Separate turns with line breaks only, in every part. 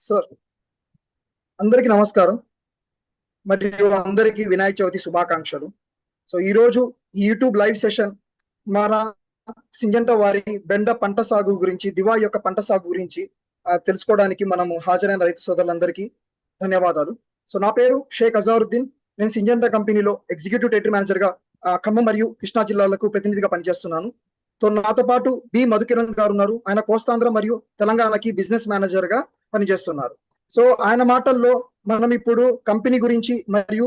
Sir అందరికీ నమస్కారం. మరియు అందరికీ వినాయక చవితి శుభాకాంక్షలు. సో ఈరోజు ఈ యూట్యూబ్ లైవ్ సెషన్ మన సింజంట వారి బెండ పంట సాగు గురించి దివా యొక్క పంట సాగు గురించి తెలుసుకోవడానికి మనము హాజరైన రైతు సోదరులందరికీ ధన్యవాదాలు. సో నా పేరు షేక్ అజారుద్దీన్. నేను సింజంట కంపెనీలో ఎగ్జిక్యూటివ్ టెరిటరీ మేనేజర్గా ఖమ్మం మరియు కృష్ణా జిల్లాలకు ప్రతినిధిగా పనిచేస్తున్నాను. సో నాతో పాటు బి మధుకిరణ్ గారు ఉన్నారు. ఆయన కోస్తాంధ్ర మరియు తెలంగాణకి బిజినెస్ మేనేజర్గా పనిచేస్తున్నారు. సో ఆయన మాటల్లో మనం ఇప్పుడు కంపెనీ గురించి మరియు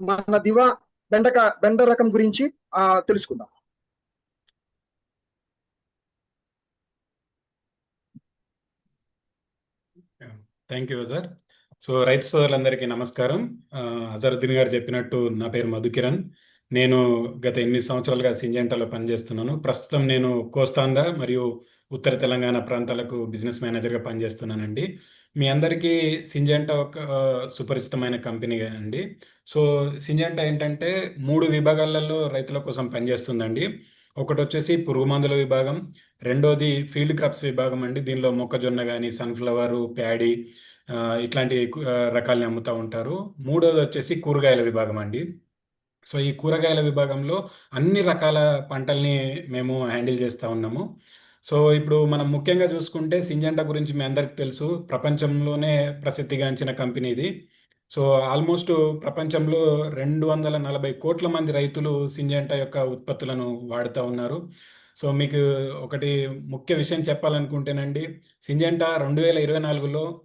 మన దివా బెండక బెండ రకం గురించి తెలుసుకుందాం.
థ్యాంక్ యూ సార్ సో రైతు సోదరులందరికీ నమస్కారం. అజరుద్దీన్ గారు చెప్పినట్టు నా పేరు మధుకిరణ్. నేను గత ఎనిమిది సంవత్సరాలుగా సింజెంటాలో పనిచేస్తున్నాను. ప్రస్తుతం నేను కోస్తాంధ్ర మరియు ఉత్తర తెలంగాణ ప్రాంతాలకు బిజినెస్ మేనేజర్గా పనిచేస్తున్నానండి. మీ అందరికీ సింజెంటా ఒక సుపరిచితమైన కంపెనీ అండి. సో సింజెంటా ఏంటంటే మూడు విభాగాలలో రైతుల కోసం పనిచేస్తుందండి. ఒకటి వచ్చేసి పురుగు మందుల విభాగం రెండోది ఫీల్డ్ క్రాప్స్ విభాగం అండి. దీనిలో మొక్కజొన్న కానీ సన్ఫ్లవరు ప్యాడీ ఇట్లాంటి రకాలని అమ్ముతూ ఉంటారు. మూడోది వచ్చేసి కూరగాయల విభాగం అండి. సో ఈ కూరగాయల విభాగంలో అన్ని రకాల పంటల్ని మేము హ్యాండిల్ చేస్తూ ఉన్నాము. సో ఇప్పుడు మనం ముఖ్యంగా చూసుకుంటే సింజెంటా గురించి మీ అందరికి తెలుసు. ప్రపంచంలోనే ప్రసిద్ధిగాంచిన కంపెనీ ఇది. సో ఆల్మోస్ట్ ప్రపంచంలో రెండు వందల నలభై కోట్ల మంది రైతులు సింజెంటా యొక్క ఉత్పత్తులను వాడుతూ ఉన్నారు. సో మీకు ఒకటి ముఖ్య విషయం చెప్పాలనుకుంటేనండి సింజెంటా రెండు వేల ఇరవై నాలుగులో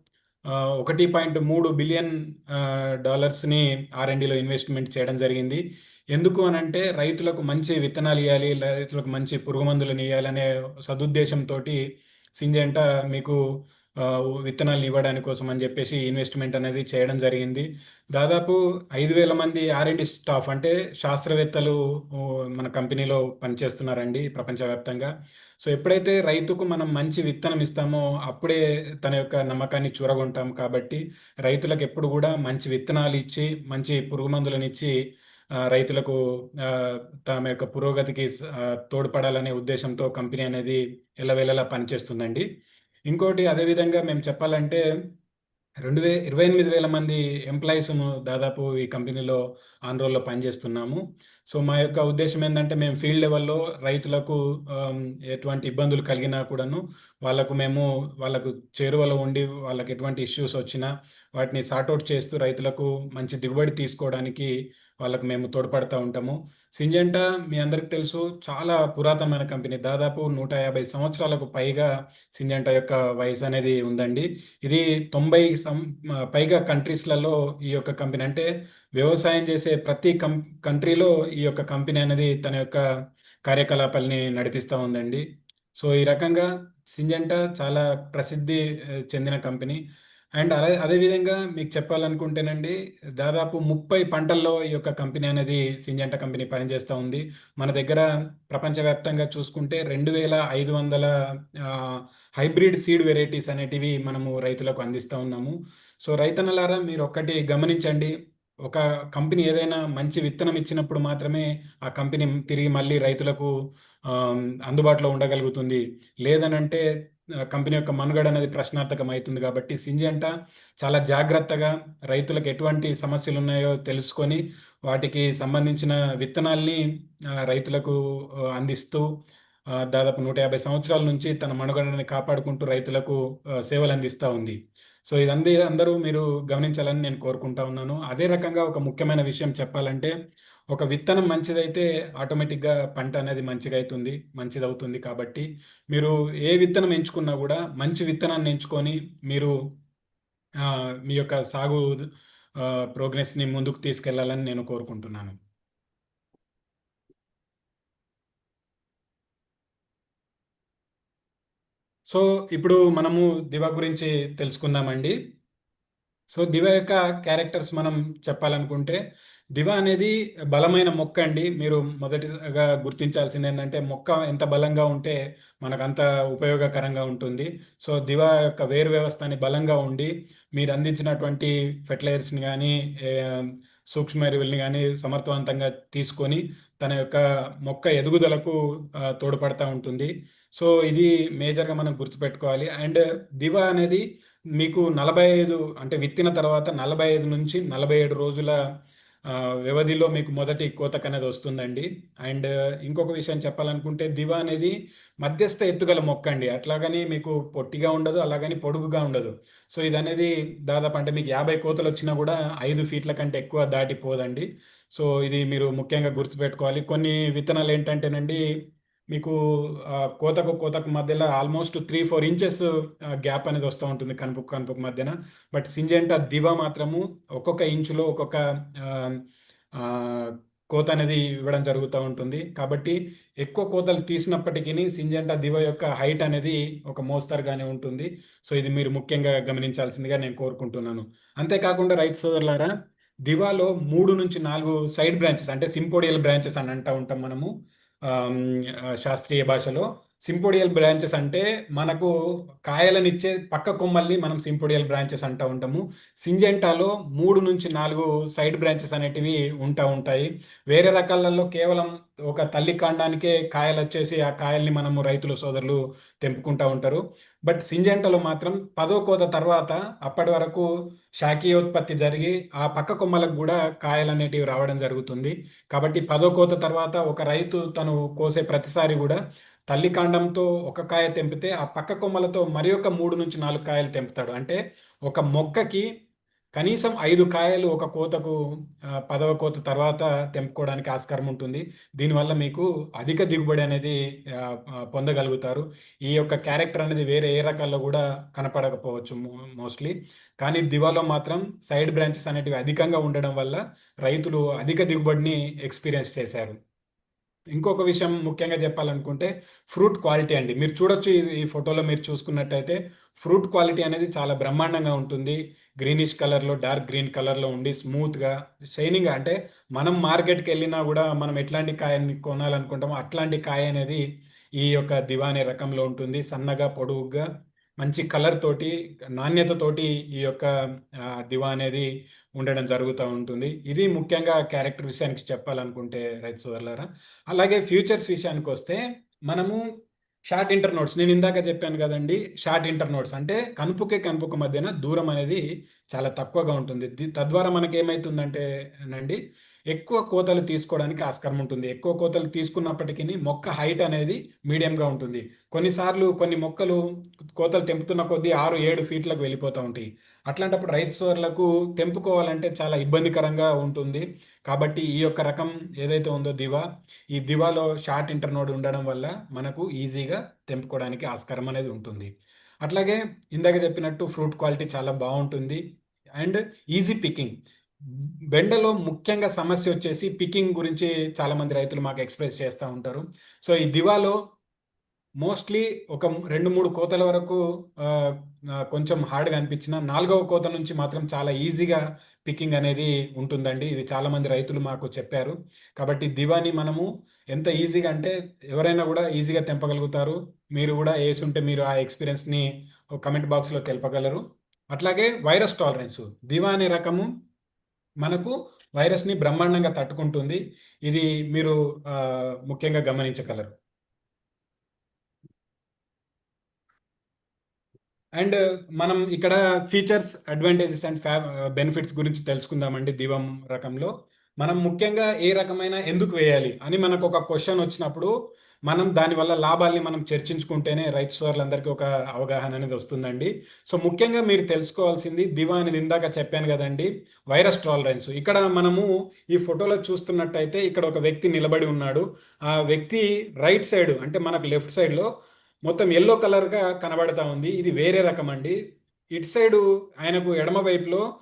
ఒకటి పాయింట్ మూడు బిలియన్ డాలర్స్ని ఆర్ఎండిలో ఇన్వెస్ట్మెంట్ చేయడం జరిగింది. ఎందుకు అని అంటే రైతులకు మంచి విత్తనాలు ఇవ్వాలి రైతులకు మంచి పురుగు మందులను ఇవ్వాలనే సదుద్దేశంతో సింజంటా మీకు విత్తనాలు ఇవ్వడానికి కోసం అని చెప్పేసి ఇన్వెస్ట్మెంట్ అనేది చేయడం జరిగింది. దాదాపు ఐదు వేల మంది ఆర్ఎండి స్టాఫ్ అంటే శాస్త్రవేత్తలు మన కంపెనీలో పనిచేస్తున్నారండి ప్రపంచవ్యాప్తంగా. సో ఎప్పుడైతే రైతుకు మనం మంచి విత్తనం ఇస్తామో అప్పుడే తన యొక్క నమ్మకాన్ని చూరగొంటాం కాబట్టి రైతులకు ఎప్పుడు కూడా మంచి విత్తనాలు ఇచ్చి మంచి పురుగు మందులను ఇచ్చి రైతులకు తమ యొక్క పురోగతికి తోడ్పడాలనే ఉద్దేశంతో కంపెనీ అనేది ఎల్లవేళలా పనిచేస్తుందండి. ఇంకోటి అదేవిధంగా మేము చెప్పాలంటే రెండు వే ఇరవై ఎనిమిది వేల మంది ఎంప్లాయీస్ దాదాపు ఈ కంపెనీలో ఆన్ రోల్లో పనిచేస్తున్నాము. సో మా యొక్క ఉద్దేశం ఏంటంటే మేము ఫీల్డ్ లెవెల్లో రైతులకు ఎటువంటి ఇబ్బందులు కలిగినా కూడాను వాళ్ళకు మేము వాళ్ళకు చేరువలో ఉండి వాళ్ళకి ఎటువంటి ఇష్యూస్ వచ్చినా వాటిని సార్ట్అవుట్ చేస్తూ రైతులకు మంచి దిగుబడి తీసుకోవడానికి వాళ్ళకు మేము తోడ్పడతా ఉంటాము. సింజంటా మీ అందరికి తెలుసు చాలా పురాతనమైన కంపెనీ. దాదాపు నూట యాభై సంవత్సరాలకు పైగా సింజంటా యొక్క వయసు అనేది ఉందండి. ఇది తొంభై సం పైగా కంట్రీస్లలో ఈ యొక్క కంపెనీ అంటే వ్యవసాయం చేసే ప్రతి కం కంట్రీలో ఈ యొక్క కంపెనీ అనేది తన యొక్క కార్యకలాపాలని నడిపిస్తూ ఉందండి. సో ఈ రకంగా సింజంటా చాలా ప్రసిద్ధి చెందిన కంపెనీ. అండ్ అదే అదేవిధంగా మీకు చెప్పాలనుకుంటేనండి దాదాపు ముప్పై పంటల్లో ఈ యొక్క కంపెనీ అనేది సింజంట కంపెనీ పనిచేస్తూ ఉంది. మన దగ్గర ప్రపంచవ్యాప్తంగా చూసుకుంటే రెండు వేల ఐదు వందల హైబ్రిడ్ సీడ్ వెరైటీస్ అనేటివి మనము రైతులకు అందిస్తూ ఉన్నాము. సో రైతన్నలారా మీరు ఒక్కటి గమనించండి ఒక కంపెనీ ఏదైనా మంచి విత్తనం ఇచ్చినప్పుడు మాత్రమే ఆ కంపెనీ తిరిగి మళ్ళీ రైతులకు అందుబాటులో ఉండగలుగుతుంది. లేదనంటే కంపెనీ యొక్క మనుగడ అనేది ప్రశ్నార్థకం అవుతుంది కాబట్టి సింజంట చాలా జాగ్రత్తగా రైతులకు ఎటువంటి సమస్యలు ఉన్నాయో తెలుసుకొని వాటికి సంబంధించిన విత్తనాల్ని రైతులకు అందిస్తూ దాదాపు నూట యాభై సంవత్సరాల నుంచి తన మనుగడని కాపాడుకుంటూ రైతులకు సేవలు అందిస్తూ ఉంది. సో ఇదందరూ అందరూ మీరు గమనించాలని నేను కోరుకుంటా ఉన్నాను. అదే రకంగా ఒక ముఖ్యమైన విషయం చెప్పాలంటే ఒక విత్తనం మంచిదైతే ఆటోమేటిక్గా పంట అనేది మంచిగా అవుతుంది మంచిది అవుతుంది కాబట్టి మీరు ఏ విత్తనం ఎంచుకున్నా కూడా మంచి విత్తనాన్ని ఎంచుకొని మీరు మీ యొక్క సాగు ప్రోగ్రెస్ని ముందుకు తీసుకెళ్ళాలని నేను కోరుకుంటున్నాను. సో ఇప్పుడు మనము దివ గురించి తెలుసుకుందామండి. సో దివ యొక్క క్యారెక్టర్స్ మనం చెప్పాలనుకుంటే దివ అనేది బలమైన మొక్క అండి. మీరు మొదటిగా గుర్తించాల్సింది ఏంటంటే మొక్క ఎంత బలంగా ఉంటే మనకు అంత ఉపయోగకరంగా ఉంటుంది. సో దివ యొక్క వేరు వ్యవస్థని బలంగా ఉండి మీరు అందించినటువంటి ఫెర్టిలైజర్స్ని కానీ సూక్ష్మ ఎరువుల్ని కానీ సమర్థవంతంగా తీసుకొని తన యొక్క మొక్క ఎదుగుదలకు తోడ్పడతా ఉంటుంది. సో ఇది మేజర్గా మనం గుర్తుపెట్టుకోవాలి. అండ్ దివ అనేది మీకు నలభై ఐదు అంటే విత్తిన తర్వాత నలభై ఐదు నుంచి నలభై ఏడు రోజుల వ్యవధిలో మీకు మొదటి కోతక అనేది వస్తుందండి. అండ్ ఇంకొక విషయం చెప్పాలనుకుంటే దివ అనేది మధ్యస్థ ఎత్తుగల మొక్క అండి. అట్లాగని మీకు పొట్టిగా ఉండదు అలాగని పొడుగుగా ఉండదు. సో ఇది అనేది దాదాపు అంటే మీకు యాభై కోతలు వచ్చినా కూడా ఐదు ఫీట్ల కంటే ఎక్కువ దాటిపోదండి. సో ఇది మీరు ముఖ్యంగా గుర్తుపెట్టుకోవాలి. కొన్ని విత్తనాలు ఏంటంటేనండి మీకు కోతకు కోతకు మధ్యలో almost three four inches gap అనేది వస్తూ ఉంటుంది కనుపుకు కనుపుకు మధ్యన. బట్ సింజెంటా దివ మాత్రము ఒక్కొక్క ఇంచులో ఒక్కొక్క కోత అనేది ఇవ్వడం జరుగుతూ ఉంటుంది. కాబట్టి ఎక్కువ కోతలు తీసినప్పటికీ సింజెంటా దివ యొక్క హైట్ అనేది ఒక మోస్తరుగానే ఉంటుంది. సో ఇది మీరు ముఖ్యంగా గమనించాల్సిందిగా నేను కోరుకుంటున్నాను. అంతేకాకుండా రైతు సోదరులారా దివాలో మూడు నుంచి నాలుగు సైడ్ బ్రాంచెస్ అంటే సింపోడియల్ బ్రాంచెస్ అని అంటూ ఉంటాం మనము శాస్త్రీయ భాషలో. సింపోడియల్ బ్రాంచెస్ అంటే మనకు కాయలనిచ్చే పక్క కొమ్మల్ని మనం సింపోడియల్ బ్రాంచెస్ అంటూ ఉంటాము. సింజెంటాలో మూడు నుంచి నాలుగు సైడ్ బ్రాంచెస్ అనేటివి ఉంటా ఉంటాయి. వేరే రకాలలో కేవలం ఒక తల్లి కాండానికే కాయలు వచ్చేసి ఆ కాయల్ని మనము రైతులు సోదరులు తెంపుకుంటూ ఉంటారు. బట్ సింజెంటలో మాత్రం పదో కోత తర్వాత అప్పటి వరకు శాఖీయోత్పత్తి జరిగి ఆ పక్క కొమ్మలకు కూడా కాయలు అనేటివి రావడం జరుగుతుంది. కాబట్టి పదో కోత తర్వాత ఒక రైతు తను కోసే ప్రతిసారి కూడా తల్లి కాండంతో ఒక కాయ తెంపితే ఆ పక్క కొమ్మలతో మరి ఒక మూడు నుంచి నాలుగు కాయలు తెంపుతాడు. అంటే ఒక మొక్కకి కనీసం ఐదు కాయలు ఒక కోతకు పదవ కోత తర్వాత తెంపుకోవడానికి ఆస్కారం ఉంటుంది. దీనివల్ల మీకు అధిక దిగుబడి అనేది పొందగలుగుతారు. ఈ యొక్క క్యారెక్టర్ అనేది వేరే ఏ రకాల్లో కూడా కనపడకపోవచ్చు మోస్ట్లీ. కానీ దివాలో మాత్రం సైడ్ బ్రాంచెస్ అనేటివి అధికంగా ఉండడం వల్ల రైతులు అధిక దిగుబడిని ఎక్స్పీరియన్స్ చేశారు. ఇంకొక విషయం ముఖ్యంగా చెప్పాలనుకుంటే ఫ్రూట్ క్వాలిటీ అండి. మీరు చూడొచ్చు ఈ ఫోటోలో మీరు చూసుకున్నట్టయితే ఫ్రూట్ క్వాలిటీ అనేది చాలా బ్రహ్మాండంగా ఉంటుంది. గ్రీనిష్ కలర్లో డార్క్ గ్రీన్ కలర్లో ఉండి స్మూత్గా షైనింగ్ అంటే మనం మార్కెట్కి వెళ్ళినా కూడా మనం ఎట్లాంటి కాయని కొనాలనుకుంటామో అట్లాంటి కాయ అనేది ఈ యొక్క దివానే రకంలో ఉంటుంది. సన్నగా పొడవుగా మంచి కలర్ తోటి నాణ్యతతోటి ఈ యొక్క దివా అనేది ఉండడం జరుగుతూ ఉంటుంది. ఇది ముఖ్యంగా క్యారెక్టర్ విషయానికి చెప్పాలనుకుంటే రైతు సోదరులారా. అలాగే ఫ్యూచర్స్ విషయానికి వస్తే మనము షార్ట్ ఇంటర్ నోట్స్ నేను ఇందాక చెప్పాను కదండి షార్ట్ ఇంటర్ నోట్స్ అంటే కనుపుకే కనుపుకు మధ్యన దూరం అనేది చాలా తక్కువగా ఉంటుంది. తద్వారా మనకి ఏమవుతుందంటే నండి ఎక్కువ కోతలు తీసుకోవడానికి ఆస్కారం ఉంటుంది. ఎక్కువ కోతలు తీసుకున్నప్పటికీ మొక్క హైట్ అనేది మీడియంగా ఉంటుంది. కొన్నిసార్లు కొన్ని మొక్కలు కోతలు తెంపుతున్న కొద్దీ ఆరు ఏడు ఫీట్లకు వెళ్ళిపోతూ ఉంటాయి. అట్లాంటప్పుడు రైతు సోర్లకు తెంపుకోవాలంటే చాలా ఇబ్బందికరంగా ఉంటుంది. కాబట్టి ఈ యొక్క రకం ఏదైతే ఉందో దివా ఈ దివాలో షార్ట్ ఇంటర్నోడ్ ఉండడం వల్ల మనకు ఈజీగా తెంపుకోవడానికి ఆస్కారం అనేది ఉంటుంది. అట్లాగే ఇందాక చెప్పినట్టు ఫ్రూట్ క్వాలిటీ చాలా బాగుంటుంది. And easy picking. బెండలో ముఖ్యంగా సమస్య వచ్చేసి పికింగ్ గురించి చాలామంది రైతులు మాకు ఎక్స్ప్రెస్ చేస్తూ ఉంటారు. సో ఈ దివాలో మోస్ట్లీ ఒక రెండు మూడు కోతల వరకు కొంచెం హార్డ్గా అనిపించిన నాలుగవ కోత నుంచి మాత్రం చాలా ఈజీగా పికింగ్ అనేది ఉంటుందండి. ఇది చాలామంది రైతులు మాకు చెప్పారు. కాబట్టి దివాని మనము ఎంత ఈజీగా అంటే ఎవరైనా కూడా ఈజీగా తెంపగలుగుతారు. మీరు కూడా వేసుంటే మీరు ఆ ఎక్స్పీరియన్స్ని కమెంట్ బాక్స్లో తెలపగలరు. అట్లాగే వైరస్ టాలరెన్స్ దివా అనే రకము మనకు వైరస్ని బ్రహ్మాండంగా తట్టుకుంటుంది. ఇది మీరు ముఖ్యంగా గమనించగలరు. అండ్ మనం ఇక్కడ ఫీచర్స్ అడ్వాంటేజెస్ అండ్ ఫ్యా బెనిఫిట్స్ గురించి తెలుసుకుందామండి దివం రకంలో. మనం ముఖ్యంగా ఏ రకమైన ఎందుకు వేయాలి అని మనకు ఒక క్వశ్చన్ వచ్చినప్పుడు మనం దానివల్ల లాభాల్ని మనం చర్చించుకుంటేనే రైతు సోదరులందరికీ ఒక అవగాహన అనేది వస్తుందండి. సో ముఖ్యంగా మీరు తెలుసుకోవాల్సింది దివా అనేది ఇందాక చెప్పాను కదండి వైరస్ టాలరెన్స్. ఇక్కడ మనము ఈ ఫోటోలో చూస్తున్నట్టయితే ఇక్కడ ఒక వ్యక్తి నిలబడి ఉన్నాడు. ఆ వ్యక్తి రైట్ సైడ్ అంటే మనకు లెఫ్ట్ సైడ్లో మొత్తం ఎల్లో కలర్గా కనబడతా ఉంది. ఇది వేరే రకం అండి. ఇటు సైడు ఆయనకు ఎడమ వైపులో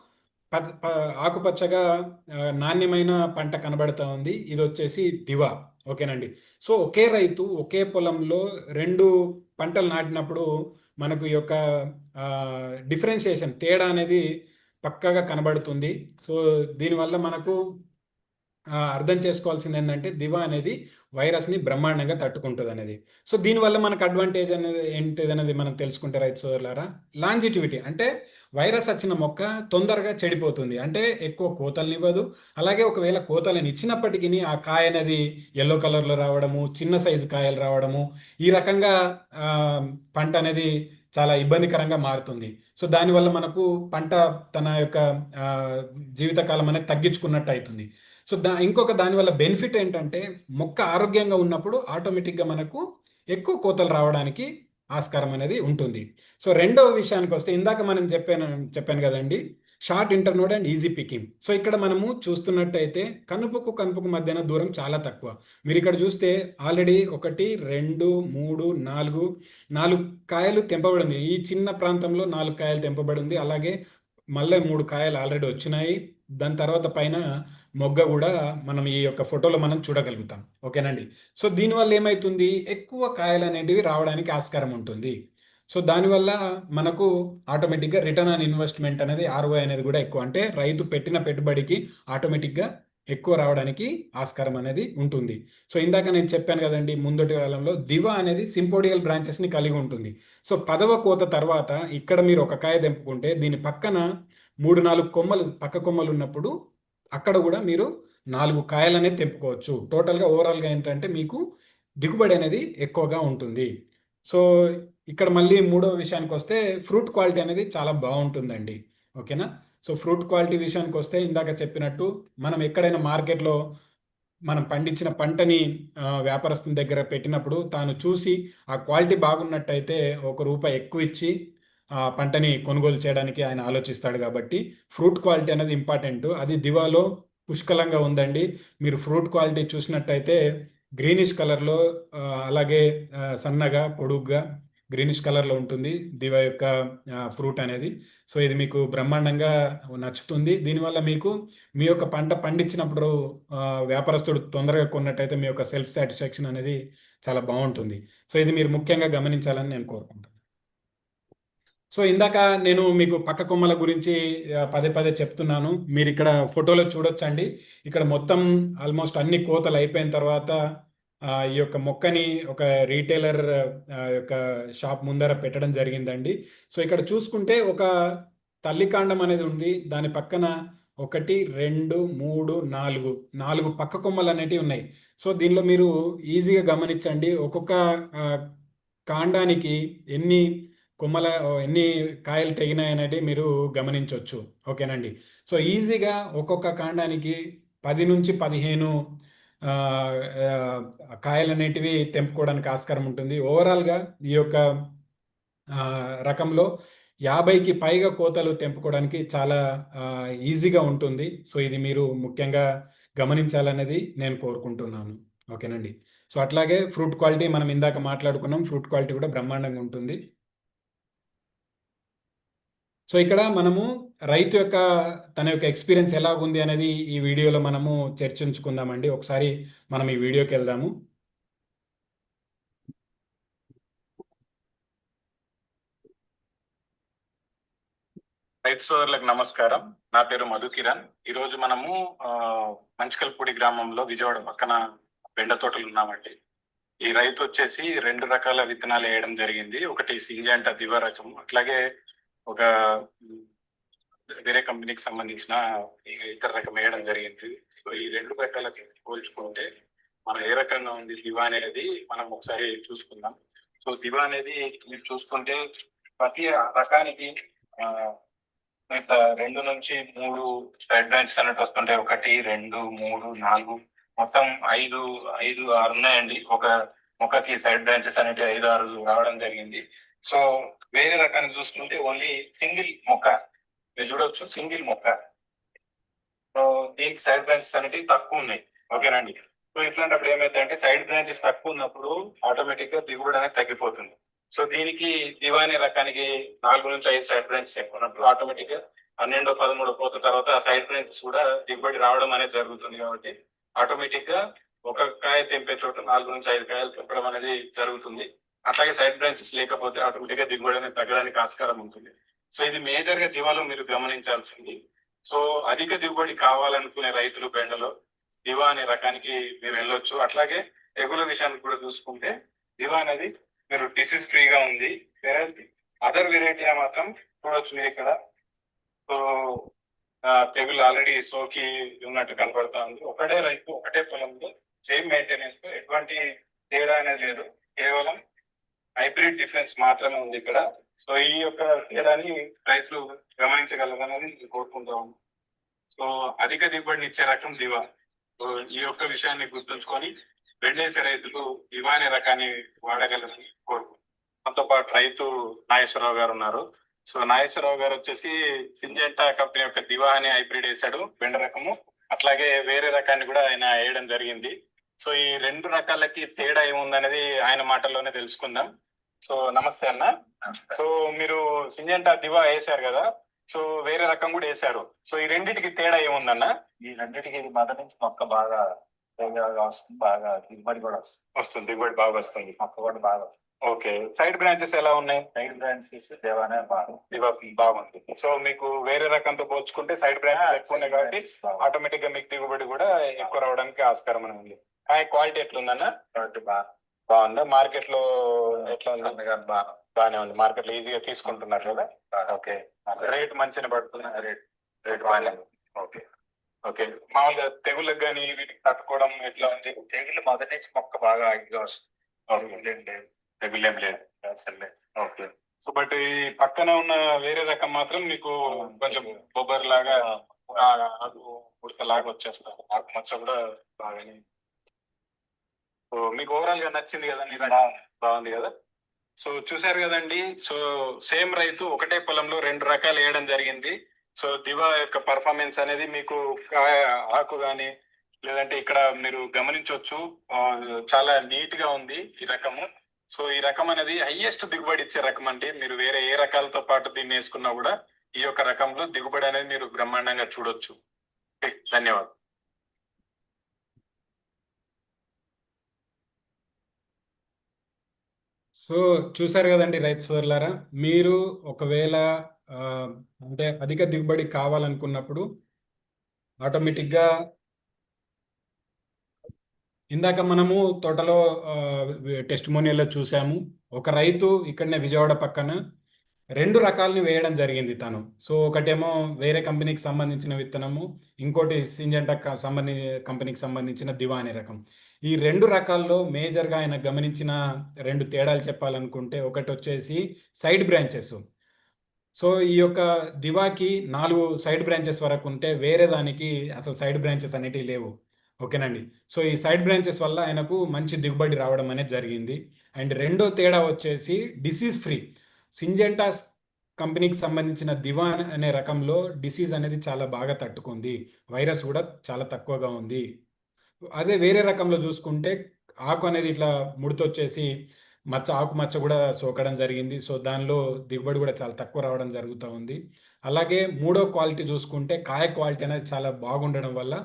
ప- ఆకుపచ్చగా నాణ్యమైన పంట కనబడతా ఉంది. ఇది వచ్చేసి దివా. ఓకేనండి. సో ఒకే రైతు ఒకే పొలంలో రెండు పంటలు నాటినప్పుడు మనకు ఈ యొక్క డిఫరెన్షియేషన్ తేడా అనేది పక్కగా కనబడుతుంది. సో దీనివల్ల మనకు అర్థం చేసుకోవాల్సింది ఏంటంటే దివా అనేది వైరస్ని బ్రహ్మాండంగా తట్టుకుంటుంది అనేది సో దీనివల్ల మనకు అడ్వాంటేజ్ అనేది ఏంటిది అనేది మనం తెలుసుకుంటే రైతు సోదరులారా? లాంజిటివిటీ అంటే వైరస్ వచ్చిన మొక్క తొందరగా చెడిపోతుంది. అంటే ఎక్కువ కోతలను ఇవ్వదు అలాగే ఒకవేళ కోతలను ఇచ్చినప్పటికీ ఆ కాయ అనేది ఎల్లో కలర్లో రావడము చిన్న సైజు కాయలు రావడము ఈ రకంగా పంట అనేది చాలా ఇబ్బందికరంగా మారుతుంది. సో దానివల్ల మనకు పంట తన యొక్క జీవితకాలం అనేది తగ్గించుకున్నట్టు అవుతుంది సో దా ఇంకొక దానివల్ల బెనిఫిట్ ఏంటంటే మొక్క ఆరోగ్యంగా ఉన్నప్పుడు ఆటోమేటిక్గా మనకు ఎక్కువ కోతలు రావడానికి ఆస్కారం అనేది ఉంటుంది. సో రెండవ విషయానికి వస్తే ఇందాక మనం చెప్పాను చెప్పాను కదండి short internode and easy picking. So ఇక్కడ మనము చూస్తున్నట్టయితే కనుపుకు కనుపుకు మధ్యన దూరం చాలా తక్కువ. మీరు ఇక్కడ చూస్తే ఆల్రెడీ ఒకటి రెండు మూడు నాలుగు నాలుగు కాయలు తెంపబడింది. ఈ చిన్న ప్రాంతంలో నాలుగు కాయలు తెంపబడింది. అలాగే మళ్ళీ మూడు కాయలు ఆల్రెడీ వచ్చినాయి. దాని తర్వాత పైన మొగ్గ కూడా మనం ఈ యొక్క ఫోటోలో మనం చూడగలుగుతాం. ఓకేనండి? సో దీనివల్ల ఏమవుతుంది ఎక్కువ కాయలు అనేటివి రావడానికి ఆస్కారం ఉంటుంది. సో దానివల్ల మనకు ఆటోమేటిక్గా రిటర్న్ ఆన్ ఇన్వెస్ట్మెంట్ అనేది ఆర్ఓఐ అనేది కూడా ఎక్కువ. అంటే రైతు పెట్టిన పెట్టుబడికి ఆటోమేటిక్గా ఎక్కువ రావడానికి ఆస్కారం అనేది ఉంటుంది. సో ఇందాక నేను చెప్పాను కదండి ముందటి కాలంలో దివా అనేది సింపోడియల్ బ్రాంచెస్ని కలిగి ఉంటుంది. సో పదవ కోత తర్వాత ఇక్కడ మీరు ఒక కాయ తెంపుకుంటే దీని పక్కన మూడు నాలుగు కొమ్మలు పక్క కొమ్మలు ఉన్నప్పుడు అక్కడ కూడా మీరు నాలుగు కాయలనే తెంపుకోవచ్చు. టోటల్గా ఓవరాల్గా ఏంటంటే మీకు దిగుబడి అనేది ఎక్కువగా ఉంటుంది. సో ఇక్కడ మళ్ళీ మూడవ విషయానికి వస్తే ఫ్రూట్ క్వాలిటీ అనేది చాలా బాగుంటుందండి. ఓకేనా? సో ఫ్రూట్ క్వాలిటీ విషయానికి వస్తే ఇందాక చెప్పినట్టు మనం ఎక్కడైనా మార్కెట్లో మనం పండించిన పంటని వ్యాపారస్తుని దగ్గర పెట్టినప్పుడు తాను చూసి ఆ క్వాలిటీ బాగున్నట్టయితే ఒక రూపాయి ఎక్కువ ఇచ్చి ఆ పంటని కొనుగోలు చేయడానికి ఆయన ఆలోచిస్తాడు కాబట్టి ఫ్రూట్ క్వాలిటీ అనేది ఇంపార్టెంట్. అది దివాలో పుష్కలంగా ఉందండి. మీరు ఫ్రూట్ క్వాలిటీ చూసినట్టయితే గ్రీనిష్ కలర్లో అలాగే సన్నగా పొడుగ్గా గ్రీనిష్ కలర్లో ఉంటుంది దివ యొక్క ఫ్రూట్ అనేది. సో ఇది మీకు బ్రహ్మాండంగా నచ్చుతుంది. దీనివల్ల మీకు మీ యొక్క పంట పండించినప్పుడు వ్యాపారస్తుడు తొందరగా కొన్నట్టయితే మీ యొక్క సెల్ఫ్ సాటిస్ఫాక్షన్ అనేది చాలా బాగుంటుంది. సో ఇది మీరు ముఖ్యంగా గమనించాలని నేను కోరుకుంటాను సో ఇందాక నేను మీకు పక్క కొమ్మల గురించి పదే పదే చెప్తున్నాను. మీరు ఇక్కడ ఫోటోలో చూడొచ్చండి. ఇక్కడ మొత్తం ఆల్మోస్ట్ అన్ని కోతలు అయిపోయిన తర్వాత ఈ యొక్క మొక్కని ఒక రీటైలర్ యొక్క షాప్ ముందర పెట్టడం జరిగిందండి. సో ఇక్కడ చూసుకుంటే ఒక తల్లికాండం అనేది ఉంది. దాని పక్కన ఒకటి రెండు మూడు నాలుగు. నాలుగు పక్క కొమ్మలు అనేటివి ఉన్నాయి. సో దీనిలో మీరు ఈజీగా గమనించండి. ఒక్కొక్క కాండానికి ఎన్ని కొమ్మల ఎన్ని కాయలు తెగినాయనేది మీరు గమనించవచ్చు ఓకేనండి? సో ఈజీగా ఒక్కొక్క కాండానికి పది నుంచి పదిహేను కాయలు అనేటివి తెంపుకోవడానికి ఆస్కారం ఉంటుంది. ఓవరాల్గా ఈ యొక్క రకంలో యాభైకి పైగా కోతలు తెంపుకోవడానికి చాలా ఈజీగా ఉంటుంది. సో ఇది మీరు ముఖ్యంగా గమనించాలనేది నేను కోరుకుంటున్నాను. ఓకేనండి? సో అట్లాగే ఫ్రూట్ క్వాలిటీ మనం ఇందాక మాట్లాడుకున్నాం. ఫ్రూట్ క్వాలిటీ కూడా బ్రహ్మాండంగా ఉంటుంది. సో ఇక్కడ మనము రైతు యొక్క తన యొక్క ఎక్స్పీరియన్స్ ఎలా ఉంది అనేది ఈ వీడియోలో మనము చర్చించుకుందామండి. ఒకసారి మనం ఈ వీడియోకి వెళ్దాము.
రైతు సోదరులకు నమస్కారం. నా పేరు మధు కిరణ్. ఈ రోజు మనము మంచికల్పూడి గ్రామంలో విజయవాడ పక్కన బెండ తోటలు ఉన్నామండి. ఈ రైతు వచ్చేసి రెండు రకాల విత్తనాలు వేయడం జరిగింది. ఒకటి సింజంట దివ రకం. అట్లాగే ఒక వేరే కంపెనీకి సంబంధించిన ఇతర రకం వేయడం జరిగింది. సో ఈ రెండు రకాలకి పోల్చుకుంటే మన ఏ రకంగా ఉంది దివా అనేది మనం ఒకసారి చూసుకుందాం. సో దివా అనేది మీరు చూసుకుంటే ప్రతి రకానికి రెండు నుంచి మూడు సైడ్ బ్రాంచెస్ అన్నట్టు వస్తుంటాయి. ఒకటి రెండు మూడు నాలుగు మొత్తం ఐదు ఐదు ఆరు ఉన్నాయండి. ఒక మొక్కకి సైడ్ బ్రాంచెస్ అనేవి ఐదు ఆరు రావడం జరిగింది. సో వేరే రకాన్ని చూసుకుంటే ఓన్లీ సింగిల్ మొక్క. మీరు చూడవచ్చు సింగిల్ మొక్క. సో దీనికి సైడ్ బ్రాంచెస్ అనేవి తక్కువ ఉన్నాయి. ఓకేనండి సో ఇట్లాంటప్పుడు ఏమైందంటే సైడ్ బ్రాంచెస్ తక్కువ ఉన్నప్పుడు ఆటోమేటిక్గా దిగుబడి అనేది తగ్గిపోతుంది. సో దీనికి దివాణి రకానికి నాలుగు నుంచి ఐదు సైడ్ బ్రాంచెస్ ఎక్కువ ఉన్నప్పుడు ఆటోమేటిక్గా పన్నెండో పదమూడో పోత తర్వాత ఆ సైడ్ బ్రాంచెస్ కూడా దిగుబడి రావడం అనేది జరుగుతుంది కాబట్టి ఆటోమేటిక్గా ఒక కాయ తెంపే చోట నాలుగు నుంచి ఐదు కాయలు తెంపడం అనేది జరుగుతుంది. అట్లాగే సైడ్ బ్రాంచెస్ లేకపోతే ఆటోమేటిక్ దిగుబడి అనేది తగ్గడానికి ఆస్కారం ఉంటుంది. సో ఇది మేజర్గా దివాలో మీరు గమనించాల్సింది. సో అధిక దిగుబడి కావాలనుకునే రైతులు బెండలో దివా అనే రకానికి మీరు వెళ్ళొచ్చు. అట్లాగే తెగుల విషయానికి కూడా చూసుకుంటే దివా అనేది మీరు డిసీజ్ ఫ్రీగా ఉంది. అదర్ వెరైటీ మాత్రం చూడొచ్చు మీరు ఇక్కడ. సో తెగులు ఆల్రెడీ సోకి ఉన్నట్టు కనపడతా ఉంది. ఒకటే రైతు ఒకటే పొలంలో సేమ్ మెయింటెనెన్స్తో ఎటువంటి తేడా అనేది లేదు. కేవలం హైబ్రిడ్ డిఫరెన్స్ మాత్రమే ఉంది ఇక్కడ. సో ఈ యొక్క తేడాని రైతులు గమనించగలరని నేను కోరుకుంటా సో అధిక దిగుబడిని ఇచ్చే రకం దివా. సో ఈ యొక్క విషయాన్ని గుర్తుంచుకొని రెండేసే రైతులు దివా అనే రకాన్ని వాడగలరని కోరుకుంటున్నాను మనతో పాటు రైతు నాగేశ్వరరావు గారు ఉన్నారు. సో నాగేశ్వరరావు గారు వచ్చేసి సింజెంటా కంపెనీ యొక్క దివా అనే హైబ్రిడ్ వేశాడు బెండ రకము. అట్లాగే వేరే రకాన్ని కూడా ఆయన వేయడం జరిగింది. సో ఈ రెండు రకాలకి తేడా ఏముందనేది ఆయన మాటల్లోనే తెలుసుకుందాం. సో నమస్తే అన్న. సో మీరు సింజెంటా దివా వేశారు కదా సో వేరే రకం కూడా వేశారు. సో ఈ రెండింటికి తేడా ఏముందన్న?
ఈ రెండింటికి ఇది మొదటి నుంచి మొక్క బాగా వస్తుంది బాగా దిగుబడి కూడా వస్తుంది.
వస్తుంది దిగుబడి బాగా వస్తుంది.
మొక్క కూడా బాగా వస్తుంది.
ఓకే. సైడ్ బ్రాంచెస్ ఎలా ఉన్నాయి?
సైడ్ బ్రాంచెస్ దేవానే బాగా
దివా బాగుంది. సో మీకు వేరే రకంతో పోల్చుకుంటే సైడ్ బ్రాంచెస్ ఎక్కువ ఉన్నాయి కాబట్టి ఆటోమేటిక్గా మీకు దిగుబడి కూడా ఎక్కువ రావడానికి ఆస్కారం అని ఉంది. క్వాలిటీ ఎట్లుందన్న
కాబట్టి బాగా
బాగుందా మార్కెట్లో ఎట్లా ఉంది బాగానే ఉంది మార్కెట్లో ఈజీగా తీసుకుంటున్నారు కదా ఓకే రేట్ మంచిగా పడుతుంది రేట్ రేట్ బాగానే ఓకే ఓకే మామూలుగా తెగులకు కానీ వీటికి తట్టుకోవడం ఎట్లా ఉంది
తెగులు మొదటి నుంచి మొక్క బాగా ఇదిగా వస్తుంది
ఓకే
తెగులు ఏం లేదు అసలు లేదు
ఓకే సో బట్ ఈ పక్కన ఉన్న వేరే రకం మాత్రం మీకు కొంచెం బొబ్బర్ లాగా ఉడత లాగా వచ్చేస్తారు ఆకు మచ్చ కూడా బాగానే సో మీకు ఓవరాల్గా నచ్చింది కదండి బాగుంది కదా. సో చూసారు కదండి. సో సేమ్ రైతు ఒకటే పొలంలో రెండు రకాలు వేయడం జరిగింది. సో దివా యొక్క పర్ఫార్మెన్స్ అనేది మీకు ఆకు కానీ లేదంటే ఇక్కడ మీరు గమనించవచ్చు చాలా నీట్గా ఉంది ఈ రకము. సో ఈ రకం అనేది హైయెస్ట్ దిగుబడి ఇచ్చే రకం అండి. మీరు వేరే ఏ రకాలతో పాటు దీన్ని వేసుకున్నా కూడా ఈ యొక్క రకంలో దిగుబడి అనేది మీరు బ్రహ్మాండంగా చూడొచ్చు. ధన్యవాదాలు.
సో చూసారు కదండి రైతు సోదరులారా మీరు ఒకవేళ అంటే అధిక దిగుబడి కావాలనుకున్నప్పుడు ఆటోమేటిక్గా ఇందాక మనము తోటలో టెస్టిమోనియల్లో చూసాము. ఒక రైతు ఇక్కడనే విజయవాడ పక్కన రెండు రకాలని వేయడం జరిగింది తను. సో ఒకటేమో వేరే కంపెనీకి సంబంధించిన విత్తనము ఇంకోటి సింజెంటా క- సంబంధి కంపెనీకి సంబంధించిన దివా అనే రకం. ఈ రెండు రకాల్లో మేజర్గా ఆయన గమనించిన రెండు తేడాలు చెప్పాలనుకుంటే ఒకటి వచ్చేసి సైడ్ బ్రాంచెస్. సో ఈ యొక్క దివాకి నాలుగు సైడ్ బ్రాంచెస్ వరకు ఉంటే వేరే దానికి అసలు సైడ్ బ్రాంచెస్ అనేటివి లేవు. ఓకేనండి? సో ఈ సైడ్ బ్రాంచెస్ వల్ల ఆయనకు మంచి దిగుబడి రావడం అనేది జరిగింది. అండ్ రెండో తేడా వచ్చేసి డిసీజ్ ఫ్రీ. సింజెంటా కంపెనీకి సంబంధించిన దివాన్ అనే రకంలో డిసీజ్ అనేది చాలా బాగా తట్టుకుంది. వైరస్ కూడా చాలా తక్కువగా ఉంది. అదే వేరే రకంలో చూసుకుంటే ఆకు అనేది ఇట్లా ముడతొచ్చేసి మచ్చ ఆకు మచ్చ కూడా సోకడం జరిగింది. సో దానిలో దిగుబడి కూడా చాలా తక్కువ రావడం జరుగుతూ ఉంది. అలాగే మూడో క్వాలిటీ చూసుకుంటే కాయ క్వాలిటీ అనేది చాలా బాగుండడం వల్ల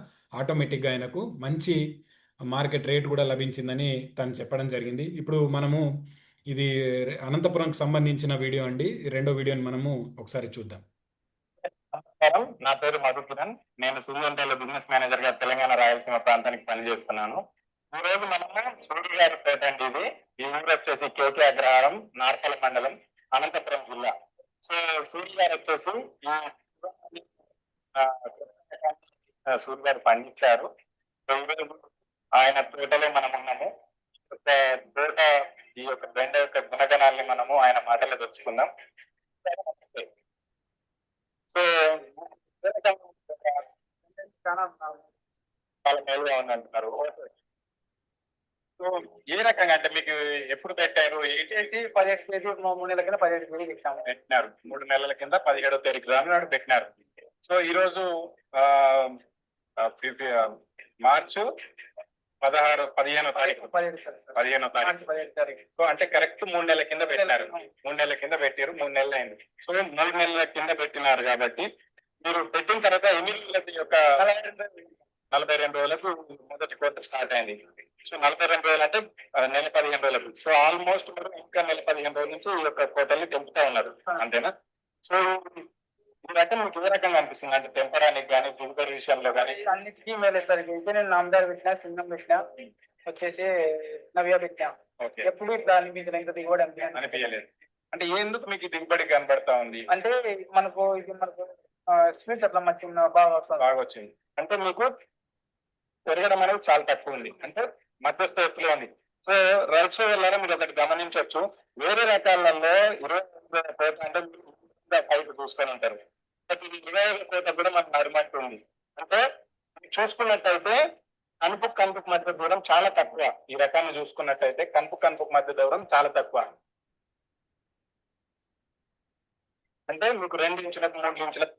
ఆటోమేటిక్గా ఆయనకు మంచి మార్కెట్ రేట్ కూడా లభించిందని తను చెప్పడం జరిగింది. ఇప్పుడు మనము ఇది అనంతపురంకి సంబంధించిన వీడియో అండి. రెండో వీడియోని మనము ఒకసారి చూద్దాం.
నమస్కారం నా పేరు మధుసూదన్. నేను సుందంటలో బిజినెస్ మేనేజర్గా తెలంగాణ రాయలసీమ ప్రాంతానికి పనిచేస్తున్నాను. ఈ రోజు మనము సూర్య గారి పేట అండి ఇది. ఈ ఊరు వచ్చేసి కేకే అగ్రహారం నార్పల మండలం అనంతపురం జిల్లా. సో సూర్య గారు వచ్చేసి ఈ సూర్య గారు పండించారు. ఈరోజు ఆయన తోటలో మనం ఉన్నాము ఈ యొక్క బెండ యొక్క గుణగణాలని మనము ఆయన మాటలు తెచ్చుకుందాం సో చాలా మేలుగా ఉంది అంటున్నారు సో ఏ రకంగా అంటే మీకు ఎప్పుడు పెట్టారు? ఏ
చేసి పదిహేడు కేజీ మూడు నెలల కింద పదిహేడు కేజీ పెట్టాము.
పెట్టినారు. మూడు నెలల కింద పదిహేడో తేదీ నాడు పెట్టినారు. సో ఈ రోజు మార్చు పదహారు పదిహేనో తారీఖు. పదిహేనో తారీఖు. సో అంటే కరెక్ట్ మూడు నెలల కింద పెట్టినారు మూడు నెలల కింద పెట్టారు మూడు నెలలు అయింది. సో మూడు నెలల కింద పెట్టినారు కాబట్టి మీరు పెట్టిన తర్వాత ఎన్ని యొక్క నలభై రెండు రోజులకు మొదటి కోత స్టార్ట్ అయింది. సో నలభై రెండు రోజులు అంటే నెల పదిహేను రోజులకు. సో ఆల్మోస్ట్ ఇంకా నెల పదిహేను రోజుల నుంచి ఈ యొక్క కోతల్ని తెంపుతా ఉన్నారు. అంతేనా? సో ఈ రకం మీకు ఏ రకంగా అనిపిస్తుంది. అంటే తెంపడానికి కానీ దిగుబడి విషయంలో కానీ
అన్నిటికీ మేలే సార్ అయితే నేను నామదార్ పెట్టినా సింగం పెట్టినా వచ్చేసి నవ్య పెట్టినా.
ఓకే.
ఎప్పుడు ఇట్లా అనిపించిన ఇంత దిగుబడి అనిపించలేదు
అనిపించలేదు. అంటే ఎందుకు మీకు దిగుబడి కనబడతా ఉంది?
అంటే మనకు ఇది మనకు స్వీట్స్ అట్లా మంచి బాగా వస్తుంది
బాగా వచ్చింది అంటే మీకు పెరగడం అనేది చాలా తక్కువ ఉంది. అంటే మధ్యస్థ ఎత్తులో ఉంది. సో రైట్స్ వెళ్ళారా మీరు ఒకటి గమనించవచ్చు వేరే రకాలలో ఇరవై అంటే పైపు చూసుకొని ఉంటారు. బట్ ఇది ఇరవై కోట కూడా మనకు అరిమట్టు ఉంది. అంటే చూసుకున్నట్టయితే కనుపు కనుపు మధ్య దూరం చాలా తక్కువ. ఈ రకాన్ని చూసుకున్నట్టయితే కనుపు కనుపు మధ్య దూరం చాలా తక్కువ. అంటే మీకు రెండు ఇంచులకు మూడు ఇంచులకు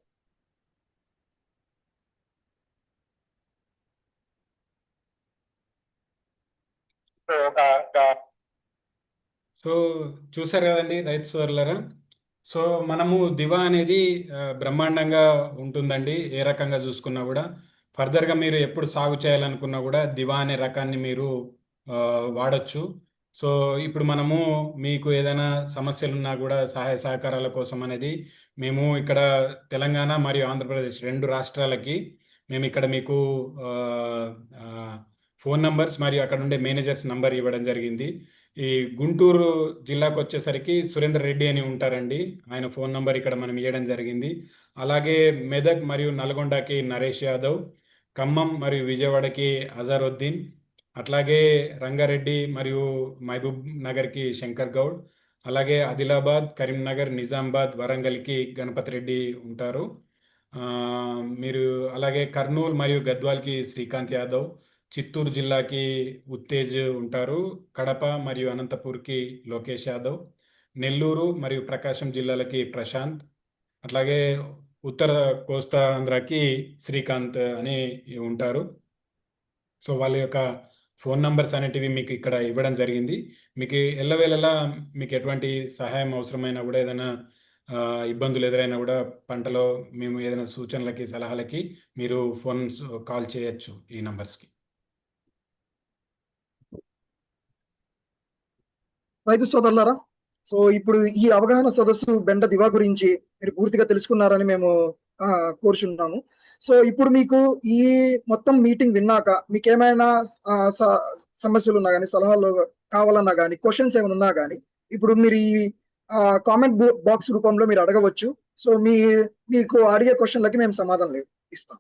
ఒక ఒక
సో చూసారు కదండి రైతు సోదరులరా? సో మనము దివా అనేది బ్రహ్మాండంగా ఉంటుందండి ఏ రకంగా చూసుకున్నా కూడా. ఫర్దర్గా మీరు ఎప్పుడు సాగు చేయాలనుకున్నా కూడా దివా అనే రకాన్ని మీరు వాడచ్చు. సో ఇప్పుడు మనము మీకు ఏదైనా సమస్యలు ఉన్నా కూడా సహాయ సహకారాల కోసం అనేది మేము ఇక్కడ తెలంగాణ మరియు ఆంధ్రప్రదేశ్ రెండు రాష్ట్రాలకి మేము ఇక్కడ మీకు ఫోన్ నంబర్స్ మరియు అక్కడ ఉండే మేనేజర్స్ నంబర్ ఇవ్వడం జరిగింది. ఈ గుంటూరు జిల్లాకు వచ్చేసరికి సురేందర్ రెడ్డి అని ఉంటారండి. ఆయన ఫోన్ నంబర్ ఇక్కడ మనం ఇవ్వడం జరిగింది. అలాగే మెదక్ మరియు నల్గొండకి నరేష్ యాదవ్ ఖమ్మం మరియు విజయవాడకి అజారుద్దీన్ అట్లాగే రంగారెడ్డి మరియు మహబూబ్ నగర్కి శంకర్ గౌడ్ అలాగే ఆదిలాబాద్ కరీంనగర్ నిజామాబాద్ వరంగల్కి గణపతి రెడ్డి ఉంటారు. మీరు అలాగే కర్నూలు మరియు గద్వాల్కి శ్రీకాంత్ యాదవ్ చిత్తూరు జిల్లాకి ఉత్తేజ్ ఉంటారు. కడప మరియు అనంతపూర్కి లోకేష్ యాదవ్. నెల్లూరు మరియు ప్రకాశం జిల్లాలకి ప్రశాంత్. అట్లాగే ఉత్తర కోస్తా ఆంధ్రాకి శ్రీకాంత్ అని ఉంటారు. సో వాళ్ళ యొక్క ఫోన్ నంబర్స్ అనేటివి మీకు ఇక్కడ ఇవ్వడం జరిగింది. మీకు ఎల్లవేళలా మీకు ఎటువంటి సహాయం అవసరమైనా కూడా ఏదైనా ఇబ్బందులు ఎదురైనా కూడా పంటలో మేము ఏదైనా సూచనలకి సలహాలకి మీరు ఫోన్ కాల్ చేయొచ్చు ఈ నంబర్స్కి.
రైతు సోదరులారా సో ఇప్పుడు ఈ అవగాహన సదస్సు బెండ దివా గురించి మీరు పూర్తిగా తెలుసుకున్నారని మేము కోరుచున్నాము. సో ఇప్పుడు మీకు ఈ మొత్తం మీటింగ్ విన్నాక మీకు ఏమైనా స- సమస్యలు ఉన్నా కానీ సలహాలు కావాలన్నా కానీ క్వశ్చన్స్ ఏమైనా ఉన్నా కానీ ఇప్పుడు మీరు ఈ కామెంట్ బాక్స్ రూపంలో మీరు అడగవచ్చు. సో మీ మీకు అడిగే క్వశ్చన్లకి మేము సమాధానం ఇస్తాం.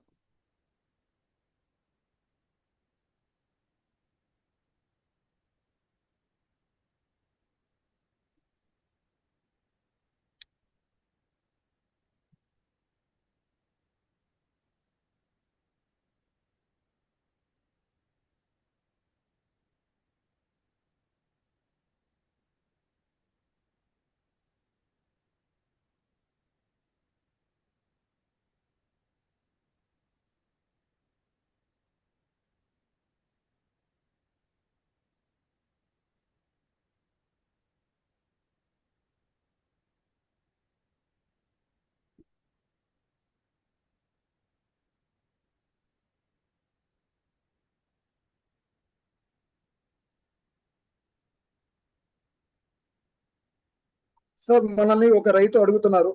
సార్ మనల్ని ఒక రైతు అడుగుతున్నారు.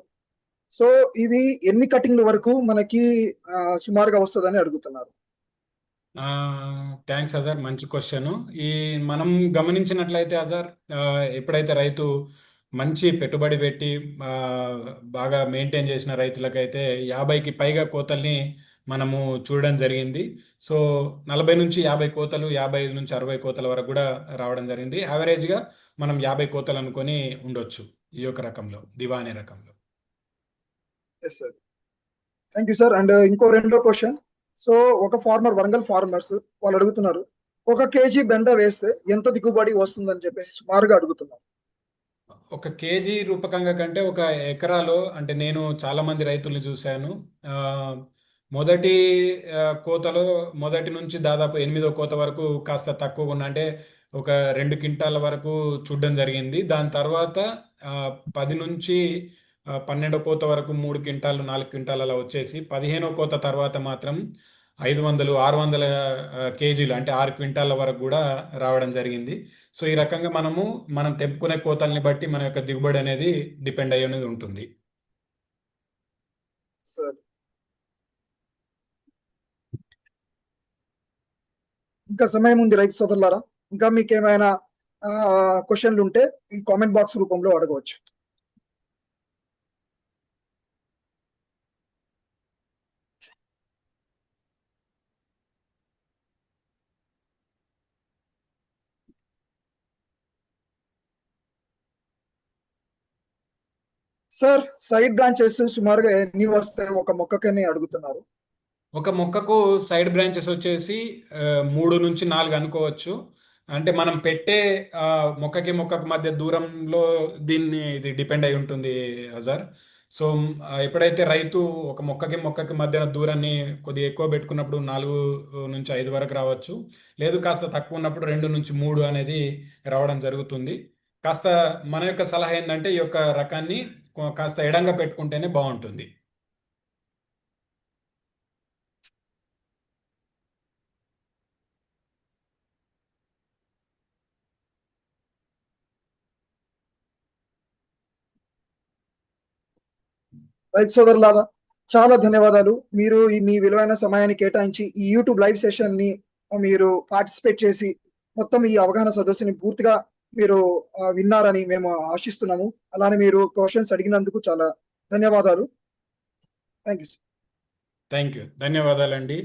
సో ఇవి ఎన్ని కటింగ్ల వరకు మనకి సుమారుగా వస్తుందని అడుగుతున్నారు?
థ్యాంక్స్ అజార్ మంచి క్వశ్చన్. ఈ మనం గమనించినట్లయితే అజార్ ఎప్పుడైతే రైతు మంచి పెట్టుబడి పెట్టి బాగా మెయింటైన్ చేసిన రైతులకైతే యాభైకి పైగా కోతల్ని మనము చూడడం జరిగింది. సో నలభై నుంచి యాభై కోతలు యాభై ఐదు నుంచి అరవై కోతల వరకు కూడా రావడం జరిగింది. యావరేజ్గా మనం యాభై కోతలు అనుకొని ఉండొచ్చు. ఈ యొక్క రకంలో దివా అనే రకంలో
yes sir thank you sir and ఇంకో రెండో క్వశ్చన్ సో ఒక ఫార్మర్ వరంగల్ ఫార్మర్స్ వాళ్ళు అడుగుతున్నారు ఒక కేజీ బెండ వేస్తే ఎంత దిగుబడి వస్తుందని చెప్పేసి సుమారుగా అడుగుతున్నారు.
ఒక కేజీ రూపకంగా కంటే ఒక ఎకరాలో అంటే నేను చాలా మంది రైతుల్ని చూశాను మొదటి కోతలో మొదటి నుంచి దాదాపు ఎనిమిదో కోత వరకు కాస్త తక్కువగా ఉన్న అంటే ఒక రెండు క్వింటాల వరకు చూడడం జరిగింది. దాని తర్వాత పది నుంచి పన్నెండు పన్నెండో కోత వరకు మూడు క్వింటాలు నాలుగు క్వింటాలు అలా వచ్చేసి పదిహేనో కోత తర్వాత మాత్రం ఐదు వందలు ఆరు వందల కేజీలు అంటే ఆరు క్వింటాల వరకు కూడా రావడం జరిగింది. సో ఈ రకంగా మనము మనం తెంపుకునే కోతల్ని బట్టి మన యొక్క దిగుబడి అనేది డిపెండ్ అయ్యి అనేది ఉంటుంది.
ఇంకా సమయం ఉంది రైతు సోదరులారా. ఇంకా మీకు ఏమైనా క్వశ్చన్లు ఉంటే ఈ కామెంట్ బాక్స్ రూపంలో అడగవచ్చు. సార్ సైడ్ బ్రాంచెస్ సుమారుగా ఎన్ని వస్తాయి? ఒక మొక్కకని అడుగుతున్నారు.
ఒక మొక్కకు సైడ్ బ్రాంచెస్ వచ్చేసి మూడు నుంచి నాలుగు అనుకోవచ్చు. అంటే మనం పెట్టే మొక్కకి మొక్కకి మధ్య దూరంలో దీన్ని ఇది డిపెండ్ అయి ఉంటుంది అజార్ సో ఎప్పుడైతే రైతు ఒక మొక్కకి మొక్కకి మధ్యన దూరాన్ని కొద్దిగా ఎక్కువ పెట్టుకున్నప్పుడు నాలుగు నుంచి ఐదు వరకు రావచ్చు. లేదు కాస్త తక్కువ ఉన్నప్పుడు రెండు నుంచి మూడు అనేది రావడం జరుగుతుంది. కాస్త మన యొక్క సలహా ఏంటంటే ఈ యొక్క రకాన్ని కాస్త ఎడంగా పెట్టుకుంటేనే బాగుంటుంది.
రైతు సోదరులారా చాలా ధన్యవాదాలు. మీరు ఈ మీ విలువైన సమయాన్ని కేటాయించి ఈ యూట్యూబ్ లైవ్ సెషన్ని మీరు పార్టిసిపేట్ చేసి మొత్తం ఈ అవగాహన సదస్సుని పూర్తిగా మీరు విన్నారని మేము ఆశిస్తున్నాము. అలానే మీరు క్వశ్చన్స్ అడిగినందుకు చాలా ధన్యవాదాలు. థ్యాంక్ యూ
థ్యాంక్ యూ ధన్యవాదాలండి.